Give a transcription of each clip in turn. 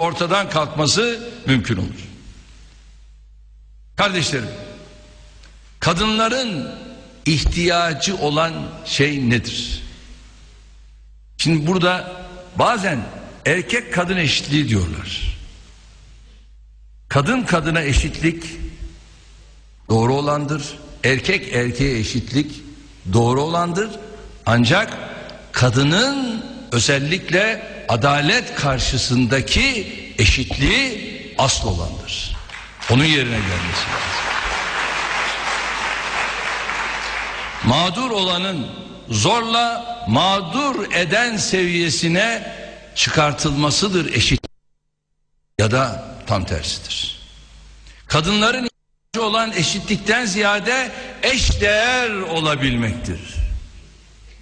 ortadan kalkması mümkün olur. Kardeşlerim, kadınların ihtiyacı olan şey nedir? Şimdi burada bazen erkek kadın eşitliği diyorlar. Kadın kadına eşitlik doğru olandır. Erkek erkeğe eşitlik doğru olandır. Ancak kadının özellikle adalet karşısındaki eşitliği asıl olandır. Onun yerine gelmesi lazım. Mağdur olanın zorla mağdur eden seviyesine çıkartılmasıdır eşit ya da tam tersidir. Kadınların ihtiyacı olan eşitlikten ziyade eşdeğer olabilmektir.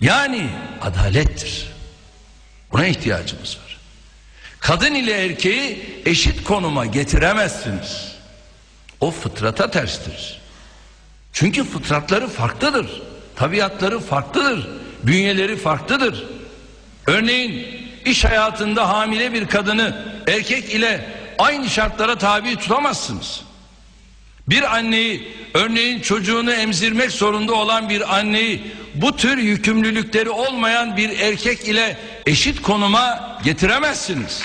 Yani adalettir. Buna ihtiyacımız var. Kadın ile erkeği eşit konuma getiremezsiniz. O fıtrata terstir. Çünkü fıtratları farklıdır. Tabiatları farklıdır. Bünyeleri farklıdır. Örneğin iş hayatında hamile bir kadını erkek ile aynı şartlara tabi tutamazsınız. Bir anneyi örneğin çocuğunu emzirmek zorunda olan bir anneyi bu tür yükümlülükleri olmayan bir erkek ile eşit konuma getiremezsiniz.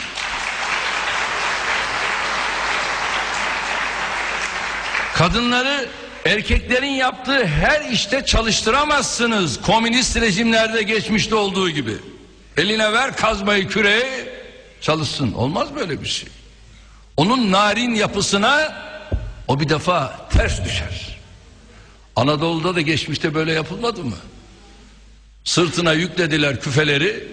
Kadınları erkeklerin yaptığı her işte çalıştıramazsınız. Komünist rejimlerde geçmişte olduğu gibi. Eline ver kazmayı küreği çalışsın. Olmaz böyle bir şey. Onun narin yapısına o bir defa ters düşer. Anadolu'da da geçmişte böyle yapılmadı mı? Sırtına yüklediler küfeleri.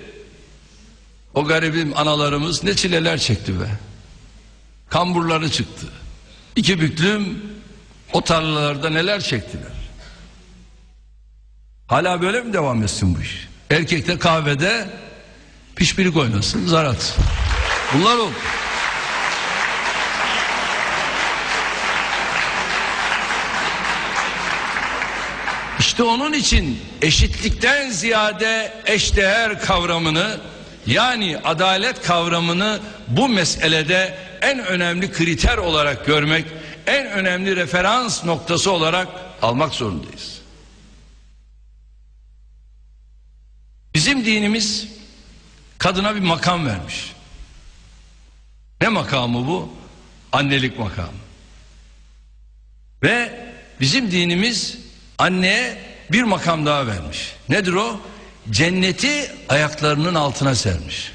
O garibim analarımız ne çileler çekti be. Kamburları çıktı. İki büklüm o tarlalarda neler çektiler. Hala böyle mi devam etsin bu iş? Erkek de kahvede pişpirik oynasın, zar atsın. Bunlar oldu. İşte onun için eşitlikten ziyade eşdeğer kavramını yani adalet kavramını bu meselede en önemli kriter olarak görmek, en önemli referans noktası olarak almak zorundayız. Bizim dinimiz kadına bir makam vermiş. Ne makamı bu? Annelik makamı. Ve bizim dinimiz anneye bir makam daha vermiş. Nedir o? Cenneti ayaklarının altına sermiş.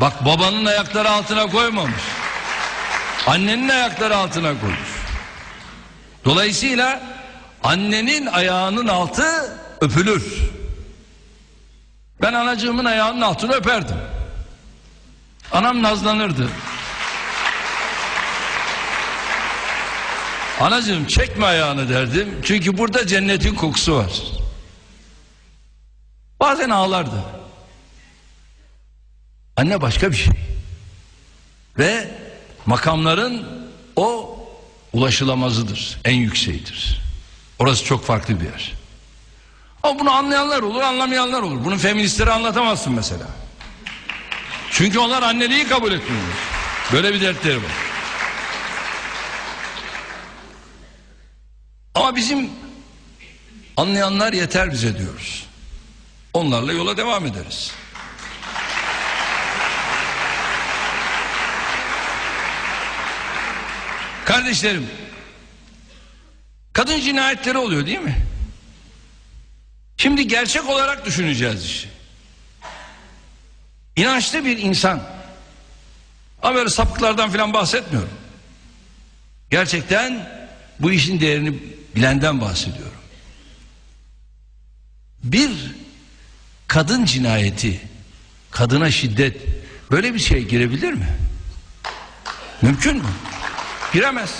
Bak babanın ayakları altına koymamış. Annenin ayakları altına koymuş. Dolayısıyla annenin ayağının altı öpülür. Ben anacığımın ayağının altını öperdim. Anam nazlanırdı. Anacığım çekme ayağını derdim. Çünkü burada cennetin kokusu var. Bazen ağlardı. Anne başka bir şey. Ve makamların o ulaşılamazıdır. En yükseğidir. Orası çok farklı bir yer. Ama bunu anlayanlar olur, anlamayanlar olur. Bunu feministlere anlatamazsın mesela. Çünkü onlar anneliği kabul etmiyorlar. Böyle bir dertleri var. Ama bizim anlayanlar yeter bize diyoruz. Onlarla yola devam ederiz. Kardeşlerim, kadın cinayetleri oluyor değil mi? Şimdi gerçek olarak düşüneceğiz işi. İnançlı bir insan, ama böyle sapıklardan falan bahsetmiyorum. Gerçekten bu işin değerini bilenden bahsediyorum. Bir kadın cinayeti, kadına şiddet böyle bir şey girebilir mi? Mümkün mü? Giremez.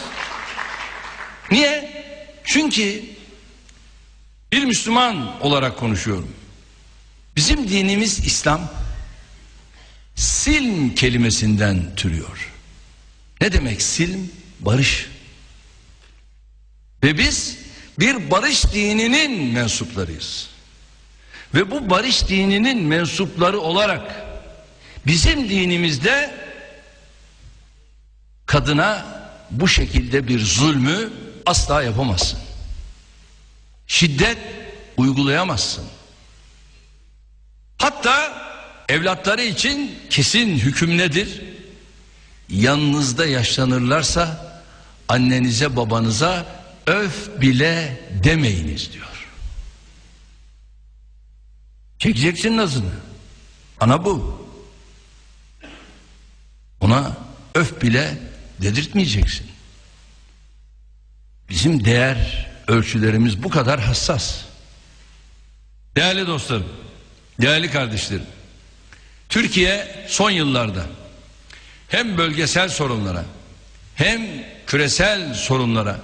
Niye? Çünkü bir Müslüman olarak konuşuyorum. Bizim dinimiz İslam silm kelimesinden türüyor. Ne demek silm? Barış. Ve biz bir barış dininin mensuplarıyız. Ve bu barış dininin mensupları olarak bizim dinimizde kadına bu şekilde bir zulmü asla yapamazsın. Şiddet uygulayamazsın. Hatta evlatları için kesin hüküm nedir? Yanınızda yaşlanırlarsa annenize babanıza öf bile demeyiniz diyor. Çekeceksin nazını. Ana bu. Ona öf bile dedirtmeyeceksin. Bizim değer ölçülerimiz bu kadar hassas. Değerli dostlarım, değerli kardeşlerim. Türkiye son yıllarda hem bölgesel sorunlara hem küresel sorunlara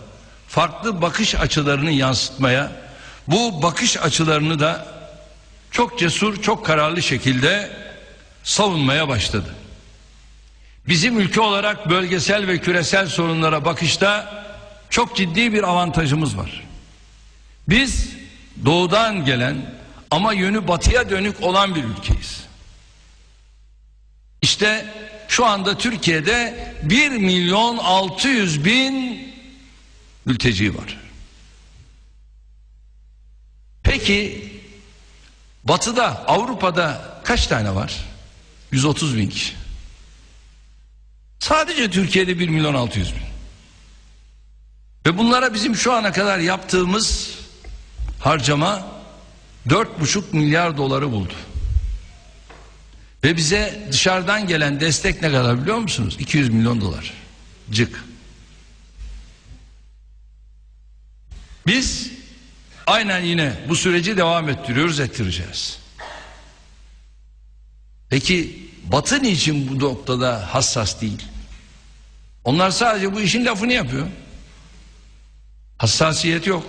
farklı bakış açılarını yansıtmaya, bu bakış açılarını da çok cesur, çok kararlı şekilde savunmaya başladı. Bizim ülke olarak bölgesel ve küresel sorunlara bakışta çok ciddi bir avantajımız var. Biz doğudan gelen ama yönü batıya dönük olan bir ülkeyiz. İşte şu anda Türkiye'de 1 milyon 600 bin mülteci var. Peki batıda Avrupa'da kaç tane var? 130 bin kişi. Sadece Türkiye'de 1 milyon 600 bin. Ve bunlara bizim şu ana kadar yaptığımız harcama 4,5 milyar doları buldu. Ve bize dışarıdan gelen destek ne kadar biliyor musunuz? 200 milyon dolar. Cık. Biz aynen yine bu süreci devam ettiriyoruz, ettireceğiz. Peki Batı niçin bu noktada hassas değil? Onlar sadece bu işin lafını yapıyor. Hassasiyet yok.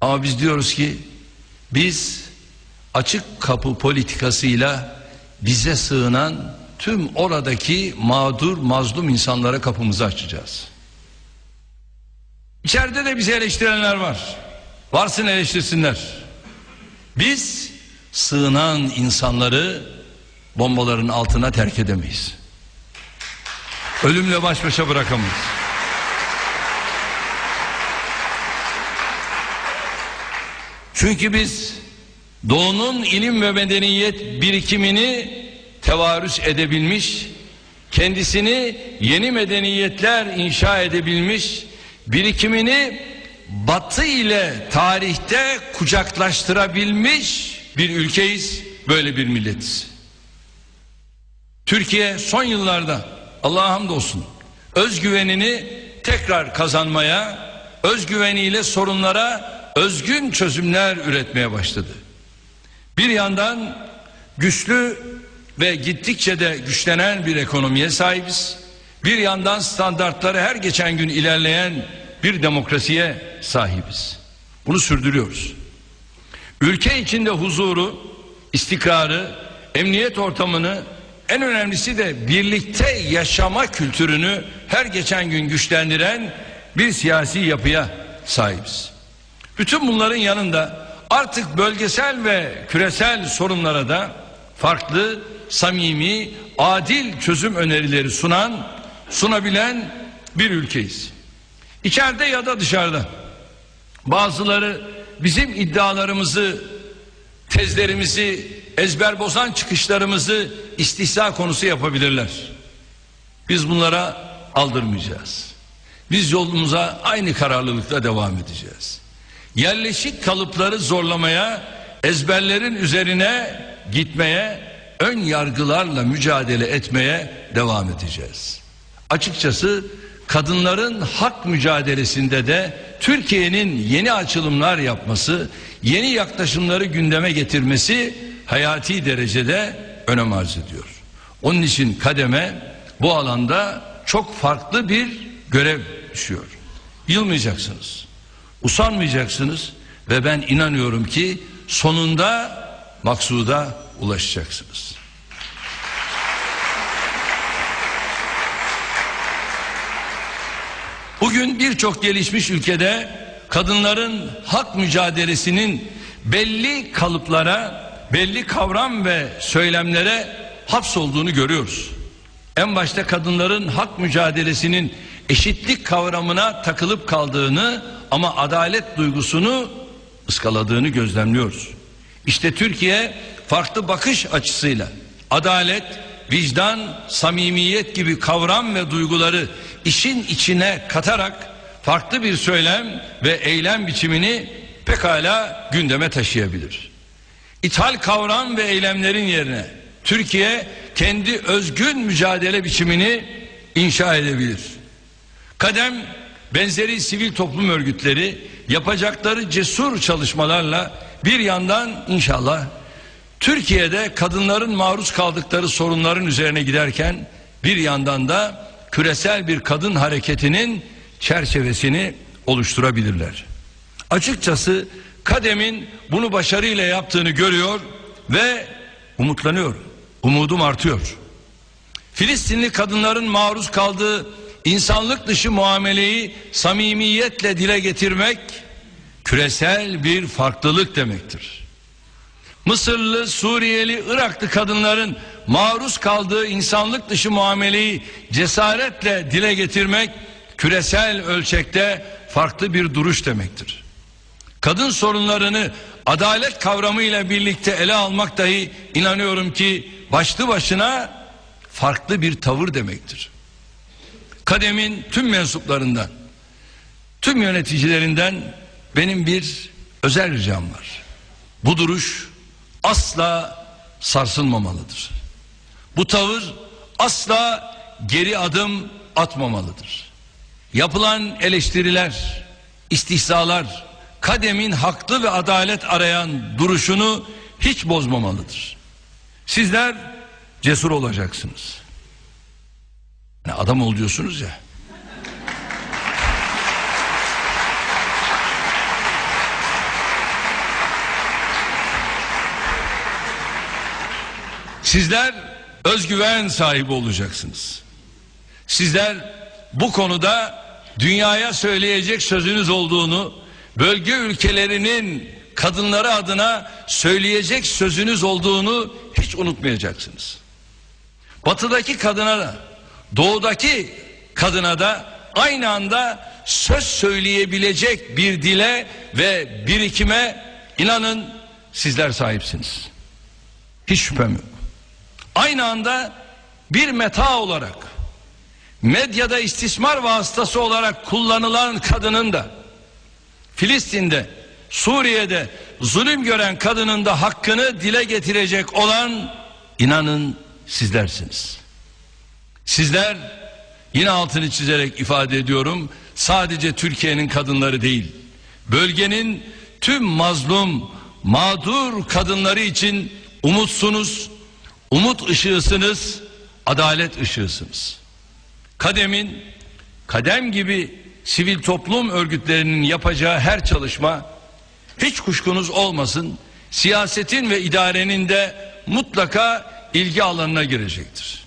Ama biz diyoruz ki biz açık kapı politikasıyla bize sığınan tüm oradaki mağdur mazlum insanlara kapımızı açacağız. İçeride de bizi eleştirenler var. Varsın eleştirsinler. Biz sığınan insanları bombaların altına terk edemeyiz. Ölümle baş başa bırakamayız. Çünkü biz doğunun ilim ve medeniyet birikimini tevarüs edebilmiş, kendisini yeni medeniyetler inşa edebilmiş, birikimini batı ile tarihte kucaklaştırabilmiş bir ülkeyiz, böyle bir milletiz. Türkiye son yıllarda Allah'a hamdolsun özgüvenini tekrar kazanmaya, özgüveniyle sorunlara özgün çözümler üretmeye başladı. Bir yandan güçlü ve gittikçe de güçlenen bir ekonomiye sahibiz. Bir yandan standartları her geçen gün ilerleyen bir demokrasiye sahibiz. Bunu sürdürüyoruz. Ülke içinde huzuru, istikrarı, emniyet ortamını en önemlisi de birlikte yaşama kültürünü her geçen gün güçlendiren bir siyasi yapıya sahibiz. Bütün bunların yanında artık bölgesel ve küresel sorunlara da farklı, samimi, adil çözüm önerileri sunan, sunabilen bir ülkeyiz. İçeride ya da dışarıda bazıları bizim iddialarımızı, tezlerimizi, ezber bozan çıkışlarımızı istihza konusu yapabilirler. Biz bunlara aldırmayacağız. Biz yolumuza aynı kararlılıkla devam edeceğiz. Yerleşik kalıpları zorlamaya, ezberlerin üzerine gitmeye, ön yargılarla mücadele etmeye devam edeceğiz. Açıkçası kadınların hak mücadelesinde de Türkiye'nin yeni açılımlar yapması, yeni yaklaşımları gündeme getirmesi hayati derecede önem arz ediyor. Onun için kademe bu alanda çok farklı bir görev düşüyor. Yılmayacaksınız. Usanmayacaksınız ve ben inanıyorum ki sonunda maksuda ulaşacaksınız. Bugün birçok gelişmiş ülkede kadınların hak mücadelesinin belli kalıplara, belli kavram ve söylemlere hapsolduğunu görüyoruz. en başta kadınların hak mücadelesinin eşitlik kavramına takılıp kaldığını ama adalet duygusunu ıskaladığını gözlemliyoruz. İşte Türkiye farklı bakış açısıyla adalet, vicdan, samimiyet gibi kavram ve duyguları işin içine katarak farklı bir söylem ve eylem biçimini pekala gündeme taşıyabilir. İthal kavram ve eylemlerin yerine Türkiye kendi özgün mücadele biçimini inşa edebilir. Kadem benzeri sivil toplum örgütleri yapacakları cesur çalışmalarla bir yandan inşallah Türkiye'de kadınların maruz kaldıkları sorunların üzerine giderken bir yandan da küresel bir kadın hareketinin çerçevesini oluşturabilirler. Açıkçası Kadem'in bunu başarıyla yaptığını görüyor ve umutlanıyor. Umudum artıyor. Filistinli kadınların maruz kaldığı insanlık dışı muameleyi samimiyetle dile getirmek küresel bir farklılık demektir. Mısırlı, Suriyeli, Iraklı kadınların maruz kaldığı insanlık dışı muameleyi cesaretle dile getirmek küresel ölçekte farklı bir duruş demektir. Kadın sorunlarını adalet kavramıyla birlikte ele almak dahi inanıyorum ki başlı başına farklı bir tavır demektir. Kademin tüm mensuplarından, tüm yöneticilerinden benim bir özel ricam var. Bu duruş asla sarsılmamalıdır. Bu tavır asla geri adım atmamalıdır. Yapılan eleştiriler, istihzalar, kademin haklı ve adalet arayan duruşunu hiç bozmamalıdır. Sizler cesur olacaksınız. Adam ol diyorsunuz ya. Sizler özgüven sahibi olacaksınız. Sizler bu konuda dünyaya söyleyecek sözünüz olduğunu, bölge ülkelerinin kadınları adına söyleyecek sözünüz olduğunu hiç unutmayacaksınız. Batıdaki kadına da, doğudaki kadına da aynı anda söz söyleyebilecek bir dile ve birikime inanın sizler sahipsiniz. Hiç şüphem yok. Aynı anda bir meta olarak medyada istismar vasıtası olarak kullanılan kadının da Filistin'de, Suriye'de zulüm gören kadının da hakkını dile getirecek olan inanın sizlersiniz. Sizler yine altını çizerek ifade ediyorum sadece Türkiye'nin kadınları değil bölgenin tüm mazlum mağdur kadınları için umutsunuz umut ışığısınız adalet ışığısınız kademin kadem gibi sivil toplum örgütlerinin yapacağı her çalışma hiç kuşkunuz olmasın siyasetin ve idarenin de mutlaka ilgi alanına girecektir.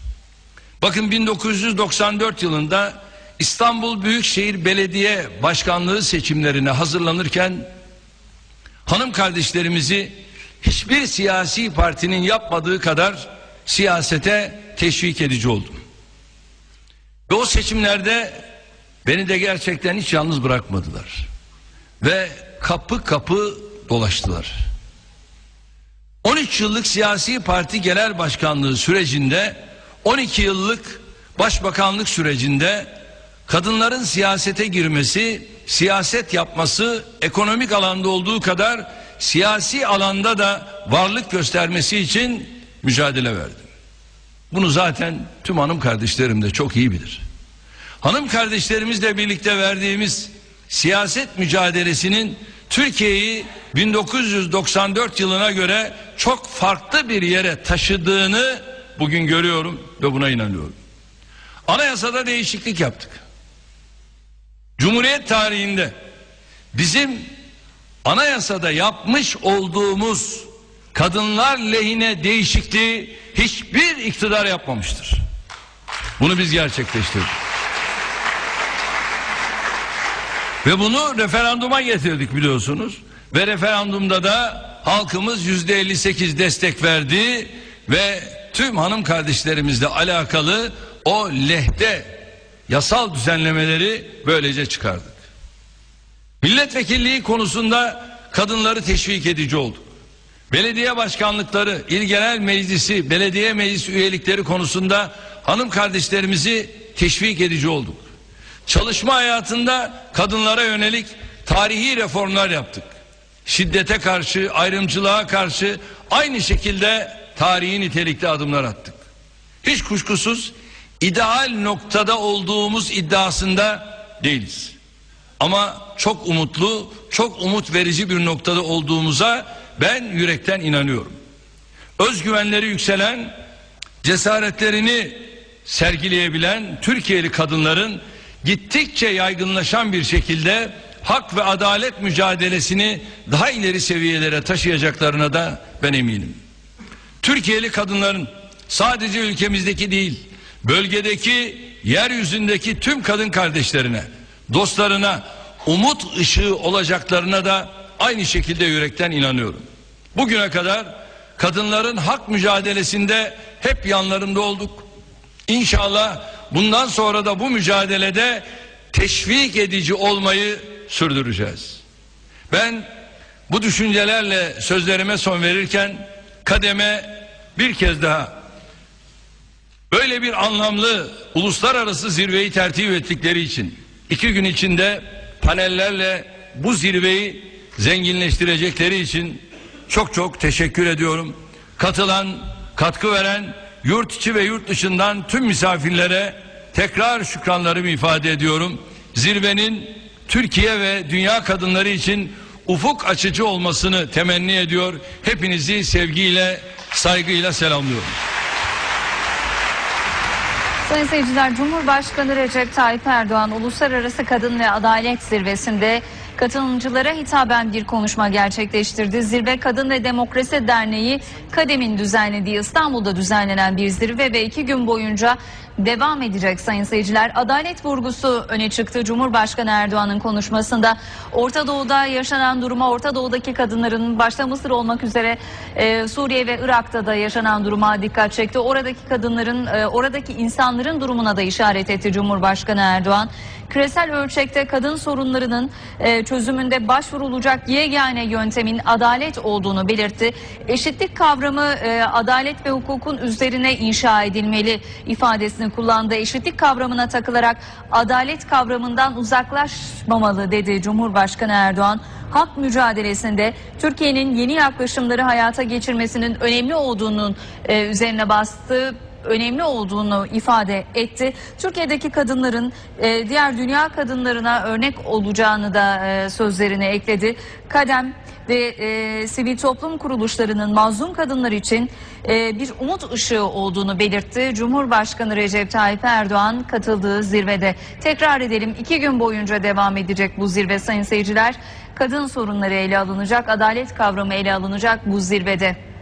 Bakın 1994 yılında İstanbul Büyükşehir Belediye Başkanlığı seçimlerine hazırlanırken hanım kardeşlerimizi hiçbir siyasi partinin yapmadığı kadar siyasete teşvik edici oldum. Ve o seçimlerde beni de gerçekten hiç yalnız bırakmadılar. Ve kapı kapı dolaştılar. 13 yıllık siyasi parti genel başkanlığı sürecinde 12 yıllık başbakanlık sürecinde kadınların siyasete girmesi, siyaset yapması ekonomik alanda olduğu kadar siyasi alanda da varlık göstermesi için mücadele verdim. Bunu zaten tüm hanım kardeşlerim de çok iyi bilir. Hanım kardeşlerimizle birlikte verdiğimiz siyaset mücadelesinin Türkiye'yi 1994 yılına göre çok farklı bir yere taşıdığını bugün görüyorum ve buna inanıyorum. Anayasada değişiklik yaptık. Cumhuriyet tarihinde bizim anayasada yapmış olduğumuz kadınlar lehine değişikliği hiçbir iktidar yapmamıştır. Bunu biz gerçekleştirdik. Ve bunu referanduma getirdik biliyorsunuz. Ve referandumda da halkımız yüzde 58 destek verdi ve tüm hanım kardeşlerimizle alakalı O lehte yasal düzenlemeleri böylece çıkardık. Milletvekilliği konusunda kadınları teşvik edici olduk. Belediye başkanlıkları, il genel meclisi, belediye meclis üyelikleri konusunda hanım kardeşlerimizi teşvik edici olduk. Çalışma hayatında kadınlara yönelik tarihi reformlar yaptık. Şiddete karşı, ayrımcılığa karşı aynı şekilde tarihi nitelikli adımlar attık. Hiç kuşkusuz ideal noktada olduğumuz iddiasında değiliz. Ama çok umutlu, çok umut verici bir noktada olduğumuza ben yürekten inanıyorum. Özgüvenleri yükselen, cesaretlerini sergileyebilen Türkiye'li kadınların gittikçe yaygınlaşan bir şekilde hak ve adalet mücadelesini daha ileri seviyelere taşıyacaklarına da ben eminim. Türkiye'li kadınların sadece ülkemizdeki değil, bölgedeki, yeryüzündeki tüm kadın kardeşlerine, dostlarına, umut ışığı olacaklarına da aynı şekilde yürekten inanıyorum. Bugüne kadar kadınların hak mücadelesinde hep yanlarında olduk. İnşallah bundan sonra da bu mücadelede teşvik edici olmayı sürdüreceğiz. Ben bu düşüncelerle sözlerime son verirken kademe bir kez daha böyle bir anlamlı uluslararası zirveyi tertip ettikleri için iki gün içinde panellerle bu zirveyi zenginleştirecekleri için çok çok teşekkür ediyorum. Katılan, katkı veren yurt içi ve yurt dışından tüm misafirlere tekrar şükranlarımı ifade ediyorum. Zirvenin Türkiye ve dünya kadınları için ufuk açıcı olmasını temenni ediyor. Hepinizi sevgiyle, saygıyla selamlıyorum. Sayın seyirciler, Cumhurbaşkanı Recep Tayyip Erdoğan Uluslararası Kadın ve Adalet Zirvesi'nde katılımcılara hitaben bir konuşma gerçekleştirdi. Zirve Kadın ve Demokrasi Derneği Kadem'in düzenlediği İstanbul'da düzenlenen bir zirve ve iki gün boyunca devam edecek sayın seyirciler. Adalet vurgusu öne çıktı. Cumhurbaşkanı Erdoğan'ın konuşmasında Orta Doğu'da yaşanan duruma, Orta Doğu'daki kadınların başta Mısır olmak üzere e, Suriye ve Irak'ta da yaşanan duruma dikkat çekti. Oradaki kadınların, e, oradaki insanların durumuna da işaret etti Cumhurbaşkanı Erdoğan. Küresel ölçekte kadın sorunlarının e, çözümünde başvurulacak yegane yöntemin adalet olduğunu belirtti. Eşitlik kavramı e, adalet ve hukukun üzerine inşa edilmeli ifadesini kullandı. Eşitlik kavramına takılarak adalet kavramından uzaklaşmamalı dedi Cumhurbaşkanı Erdoğan. Hak mücadelesinde Türkiye'nin yeni yaklaşımları hayata geçirmesinin önemli olduğunun e, üzerine bastı önemli olduğunu ifade etti. Türkiye'deki kadınların e, diğer dünya kadınlarına örnek olacağını da e, sözlerine ekledi. Kadem ve e, sivil toplum kuruluşlarının mazlum kadınlar için e, bir umut ışığı olduğunu belirtti. Cumhurbaşkanı Recep Tayyip Erdoğan katıldığı zirvede. Tekrar edelim iki gün boyunca devam edecek bu zirve sayın seyirciler. Kadın sorunları ele alınacak, adalet kavramı ele alınacak bu zirvede.